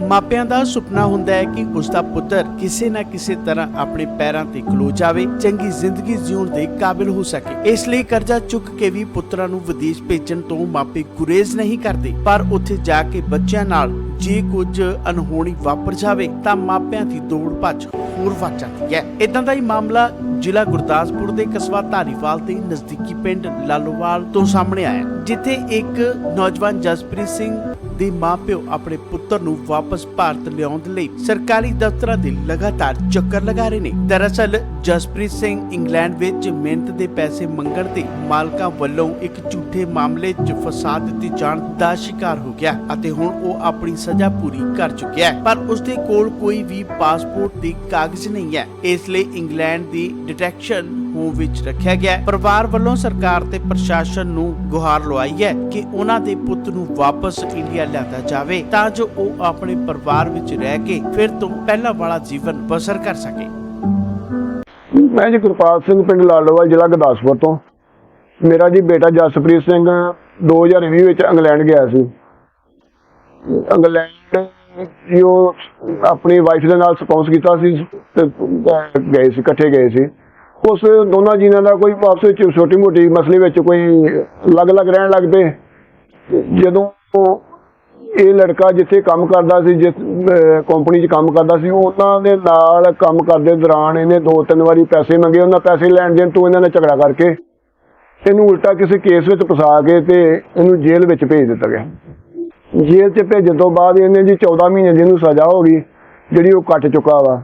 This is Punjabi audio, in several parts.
ਮਾਪਿਆਂ ਦਾ ਸੁਪਨਾ ਹੁੰਦਾ ਹੈ ਕਿ ਉਸ ਦਾ ਪੁੱਤਰ ਕਿਸੇ ਨਾ ਕਿਸੇ ਤਰ੍ਹਾਂ ਆਪਣੇ ਪੈਰਾਂ ਤੇ ਖਲੋ ਜਾਵੇ, ਚੰਗੀ ਜ਼ਿੰਦਗੀ ਜਿਉਣ ਦੇ ਕਾਬਿਲ ਹੋ ਸਕੇ। ਇਸ ਲਈ ਕਰਜ਼ਾ ਚੁੱਕ ਕੇ ਵੀ ਪੁੱਤਰਾਂ ਨੂੰ ਵਿਦੇਸ਼ ਭੇਜਣ ਤੋਂ ਮਾਪੇ ਗੁਰੇਜ਼ ਨਹੀਂ ਕਰਦੇ। ਪਰ ਉੱਥੇ ਜਾ ਕੇ ਬੱਚਿਆਂ ਨਾਲ ਜੇ ਕੁਝ ਅਨਹੋਣੀ ਵਾਪਰ ਜਾਵੇ, ਤਾਂ ਮਾਪਿਆਂ ਦੀ ਦੌੜ ਭੱਜ ਹੋਰ ਵੱਧ ਜਾਂਦੀ ਹੈ। ਇਦਾਂ ਦਾ ਹੀ ਮਾਮਲਾ ਜ਼ਿਲ੍ਹਾ ਗੁਰਦਾਸਪੁਰ ਦੇ ਕਸਬਾ ਧਾਰੀਵਾਲ ਦੇ ਨਜ਼ਦੀਕੀ ਪਿੰਡ ਲਾਲੋਵਾਲ ਤੋਂ ਸਾਹਮਣੇ ਆਇਆ ਜਿੱਥੇ ਇੱਕ ਨੌਜਵਾਨ ਜਸਪ੍ਰੀਤ ਸਿੰਘ ਦੇ ਮਾਪਿਓ ਆਪਣੇ ਪੁੱਤਰ ਨੂੰ ਵਾਪਸ ਭਾਰਤ ਲਿਆਉਣ ਲਈ ਸਰਕਾਰੀ ਦਫ਼ਤਰਾਂ ਦੇ ਲਗਾਤਾਰ ਚੱਕਰ ਲਗਾ ਰਹੇ ਨੇ। ਦਰਅਸਲ, ਜਸਪ੍ਰੀਤ ਸਿੰਘ ਇੰਗਲੈਂਡ ਵਿੱਚ ਮਿਹਨਤ ਦੇ ਪੈਸੇ ਮੰਗਣ ਤੇ ਮਾਲਕਾਂ ਵੱਲੋਂ ਇੱਕ ਝੂਠੇ ਮਾਮਲੇ 'ਚ ਫਸਾ ਦਿੱਤੇ ਜਾਣ ਦਾ ਸ਼ਿਕਾਰ ਹੋ ਗਿਆ ਅਤੇ ਹੁਣ ਉਹ ਆਪਣੀ ਸਜ਼ਾ ਪੂਰੀ ਕਰ ਚੁੱਕਿਆ ਹੈ। ਪਰ ਉਸਦੇ ਕੋਲ ਕੋਈ ਵੀ ਪਾਸਪੋਰਟ ਦੇ ਕਾਗਜ਼ ਨਹੀਂ ਹੈ। ਇਸ ਲਈ ਇੰਗਲੈਂਡ ਦੀ ਡਿਟੈਕਸ਼ਨ ਹੋਮ ਵਿੱਚ ਰੱਖਿਆ ਗਿਆ ਹੈ। ਪਰਿਵਾਰ ਵੱਲੋਂ ਸਰਕਾਰ ਤੇ ਪ੍ਰਸ਼ਾਸਨ ਨੂੰ ਗੁਹਾਰ ਲਵਾਈ ਹੈ ਕਿ ਉਹਨਾਂ ਦੇ ਪੁੱਤ ਨੂੰ ਵਾਪਸ ਇੰਡੀਆ ਲਿਆਂਦਾ ਜਾਵੇ ਤਾਂ ਜੋ ਉਹ ਆਪਣੇ ਪਰਿਵਾਰ ਵਿੱਚ ਰਹਿ ਕੇ ਫਿਰ ਤੋਂ ਪਹਿਲਾਂ ਵਾਲਾ ਜੀਵਨ ਬਸਰ ਕਰ ਸਕੇ। ਮੈਂ ਜੀ ਗੁਰਪਾਲ ਸਿੰਘ ਪਿੰਡ ਲਾਲੋਵਾਲ ਜ਼ਿਲ੍ਹਾ ਗੁਰਦਾਸਪੁਰ ਤੋਂ। ਮੇਰਾ ਜੀ ਬੇਟਾ ਜਸਪ੍ਰੀਤ ਸਿੰਘ 2020 ਵਿੱਚ ਇੰਗਲੈਂਡ ਗਿਆ ਸੀ। ਇੰਗਲੈਂਡ ਜੀ ਆਪਣੀ ਵਾਈਫ ਦੇ ਨਾਲ ਸਪਾਊਸ ਕੀਤਾ ਸੀ ਤੇ ਗਏ ਸੀ, ਇਕੱਠੇ ਗਏ ਸੀ। ਉਸ ਦੋਨਾਂ ਜੀਨਾਂ ਦਾ ਕੋਈ ਆਪਸ ਵਿੱਚ ਛੋਟੀ ਮੋਟੀ ਮਸਲੇ ਵਿੱਚ ਕੋਈ ਅਲੱਗ-ਅਲੱਗ ਰਹਿਣ ਲੱਗ ਪਏ। ਜਦੋਂ ਇਹ ਲੜਕਾ ਜਿੱਥੇ ਕੰਮ ਕਰਦਾ ਸੀ ਜਿਸ ਕੰਪਨੀ 'ਚ ਕੰਮ ਕਰਦਾ ਸੀ, ਉਹਨਾਂ ਦੇ ਨਾਲ ਕੰਮ ਕਰਦੇ ਦੌਰਾਨ ਇਹਨੇ ਦੋ ਤਿੰਨ ਵਾਰੀ ਪੈਸੇ ਮੰਗੇ, ਉਹਨਾਂ ਪੈਸੇ ਲੈਣ ਦੇਣ ਤੋਂ ਇਹਨਾਂ ਨੇ ਝਗੜਾ ਕਰਕੇ ਇਹਨੂੰ ਉਲਟਾ ਕਿਸੇ ਕੇਸ ਵਿੱਚ ਫਸਾ ਕੇ ਤੇ ਇਹਨੂੰ ਜੇਲ੍ਹ ਵਿੱਚ ਭੇਜ ਦਿੱਤਾ ਗਿਆ। ਜੇਲ੍ਹ 'ਚ ਭੇਜਣ ਤੋਂ ਬਾਅਦ ਇਹਨੇ ਜੀ 14 ਮਹੀਨੇ ਦੀ ਇਹਨੂੰ ਸਜ਼ਾ ਹੋ ਗਈ, ਜਿਹੜੀ ਉਹ ਕੱਟ ਚੁੱਕਾ ਵਾ।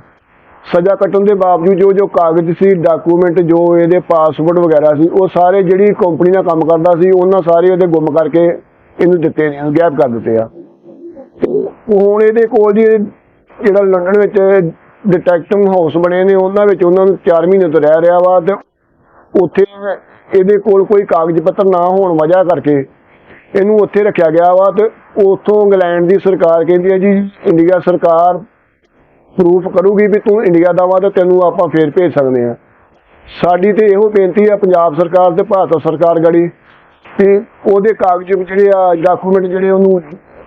ਸਜ਼ਾ ਕੱਟਣ ਦੇ ਬਾਵਜੂਦ ਜੋ ਜੋ ਕਾਗਜ਼ ਸੀ ਡਾਕੂਮੈਂਟ ਜੋ ਇਹਦੇ ਪਾਸਪੋਰਟ ਵਗੈਰਾ ਸੀ, ਉਹ ਸਾਰੇ ਜਿਹੜੀ ਕੰਪਨੀ ਨਾਲ ਕੰਮ ਕਰਦਾ ਸੀ, ਉਹਨਾਂ ਸਾਰੇ ਉਹਦੇ ਗੁੰਮ ਕਰਕੇ ਇਹਨੂੰ ਦਿੱਤੇ ਨੇ ਗਾਇਬ ਕਰ ਦਿੱਤੇ ਆ। ਹੁਣ ਇਹਦੇ ਕੋਲ ਜੀ ਜਿਹੜਾ ਲੰਡਨ ਵਿੱਚ ਡਿਟੈਕਟਿਵ ਹਾਊਸ ਬਣੇ ਨੇ, ਉਹਨਾਂ ਵਿੱਚ ਉਹਨਾਂ ਨੂੰ 4 ਮਹੀਨੇ ਤੋਂ ਰਹਿ ਰਿਹਾ ਵਾ ਤੇ ਉੱਥੇ ਇਹਦੇ ਕੋਲ ਕੋਈ ਕਾਗਜ਼ ਪੱਤਰ ਨਾ ਹੋਣ ਵਜ੍ਹਾ ਕਰਕੇ ਇਹਨੂੰ ਉੱਥੇ ਰੱਖਿਆ ਗਿਆ ਵਾ ਤੇ ਉੱਥੋਂ ਇੰਗਲੈਂਡ ਦੀ ਸਰਕਾਰ ਕਹਿੰਦੀ ਹੈ ਜੀ, ਇੰਡੀਆ ਸਰਕਾਰ ਪ੍ਰੂਫ ਕਰੂਗੀ ਵੀ ਤੂੰ ਇੰਡੀਆ ਦਾ ਵਾ ਤੇ ਤੈਨੂੰ ਆਪਾਂ ਫੇਰ ਭੇਜ ਸਕਦੇ ਆ ਸਾਡੀ ਤੇ ਇਹੋ ਬੇਨਤੀ ਹੈ ਪੰਜਾਬ ਸਰਕਾਰ ਤੇ ਭਾਰਤ ਸਰਕਾਰ ਗੜੀ ਕਿ ਉਹਦੇ ਕਾਗਜ਼ ਜਿਹੜੇ ਆ ਡਾਕੂਮੈਂਟ ਜਿਹੜੇ ਉਹਨੂੰ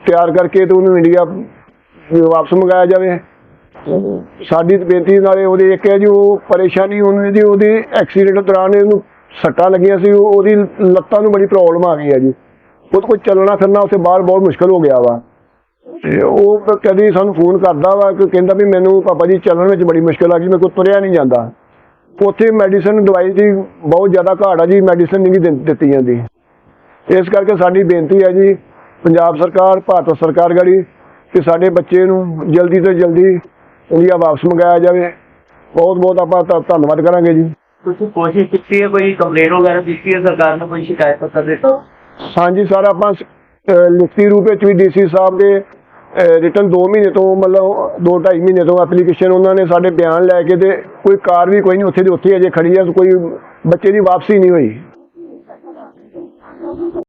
ਤਿਆਰ ਕਰਕੇ ਤੇ ਉਹਨੂੰ ਇੰਡੀਆ ਵਾਪਸ ਮੰਗਾਇਆ ਜਾਵੇ। ਸਾਡੀ ਬੇਨਤੀ ਨਾਲੇ ਉਹਦੇ ਇੱਕ ਹੈ ਜੀ ਉਹ ਪਰੇਸ਼ਾਨੀ ਉਹਨੂੰ ਇਹਦੀ ਉਹਦੇ ਐਕਸੀਡੈਂਟ ਦੌਰਾਨ ਇਹਨੂੰ ਸੱਟਾਂ ਲੱਗੀਆਂ ਸੀ ਉਹ- ਉਹਦੀ ਲੱਤਾਂ ਨੂੰ ਬੜੀ ਪ੍ਰੋਬਲਮ ਆ ਗਈ ਹੈ ਜੀ। ਉਹ ਕੋਈ ਚੱਲਣਾ ਫਿਰਨਾ ਉੱਥੇ ਬਾਹਰ ਬਹੁਤ ਮੁਸ਼ਕਲ ਹੋ ਗਿਆ ਵਾ। ਤੇ ਉਹ ਕਦੀ ਸਾਨੂੰ ਫੋਨ ਕਰਦਾ ਵਾ ਕਿ ਕਹਿੰਦਾ ਵੀ ਮੈਨੂੰ ਪਾਪਾ ਜੀ ਚੱਲਣ ਵਿੱਚ ਬੜੀ ਮੁਸ਼ਕਲ ਆ ਗਈ ਮੇਰੇ ਕੋਲ ਤੁਰਿਆ ਨਹੀਂ ਜਾਂਦਾ। ਉੱਥੇ ਮੈਡੀਸਨ ਦਵਾਈ ਦੀ ਬਹੁਤ ਜ਼ਿਆਦਾ ਘਾਟ ਆ ਜੀ ਮੈਡੀਸਨ ਨਹੀਂ ਦਿੱਤੀ ਜਾਂਦੀ। ਇਸ ਕਰਕੇ ਸਾਡੀ ਬੇਨਤੀ ਹੈ ਜੀ ਪੰਜਾਬ ਸਰਕਾਰ ਭਾਰਤ ਸਰਕਾਰ ਗੜੀ ਕਿ ਸਾਡੇ ਬੱਚੇ ਨੂੰ ਜਲਦੀ ਤੋਂ ਜਲਦੀ ਇੰਡੀਆ ਵਾਪਸ ਮੰਗਾਇਆ ਜਾਵੇ। ਬਹੁਤ ਬਹੁਤ ਆਪਾਂ ਧੰਨਵਾਦ ਕਰਾਂਗੇ ਜੀ। ਤੁਸੀਂ ਕੋਸ਼ਿਸ਼ ਕੀਤੀ ਹੈ ਕੋਈ ਕੰਪਲੇਂਟ ਵਗੈਰਾ ਦਿੱਤੀ ਹੈ ਸਰਕਾਰ ਨੂੰ ਕੋਈ ਸ਼ਿਕਾਇਤ ਪੱਤਰ ਦਿੱਤਾ? ਹਾਂਜੀ ਸਰ ਆਪਾਂ ਲਿਖਤੀ ਰੂਪ ਵਿੱਚ ਵੀ ਡੀਸੀ ਸਾਹਿਬ ਦੇ ਰਿਟਰਨ 2 ਮਹੀਨੇ ਤੋਂ ਮਤਲਬ 2 2.5 ਮਹੀਨੇ ਤੋਂ ਐਪਲੀਕੇਸ਼ਨ ਉਹਨਾਂ ਨੇ ਸਾਡੇ ਬਿਆਨ ਲੈ ਕੇ ਤੇ ਕੋਈ ਕਾਰ ਵੀ ਕੋਈ ਨਹੀਂ ਉੱਥੇ ਦੀ ਉੱਥੇ ਅਜੇ ਖੜੀ ਹੈ ਕੋਈ ਬੱਚੇ ਦੀ ਵਾਪਸੀ ਨਹੀਂ ਹੋਈ।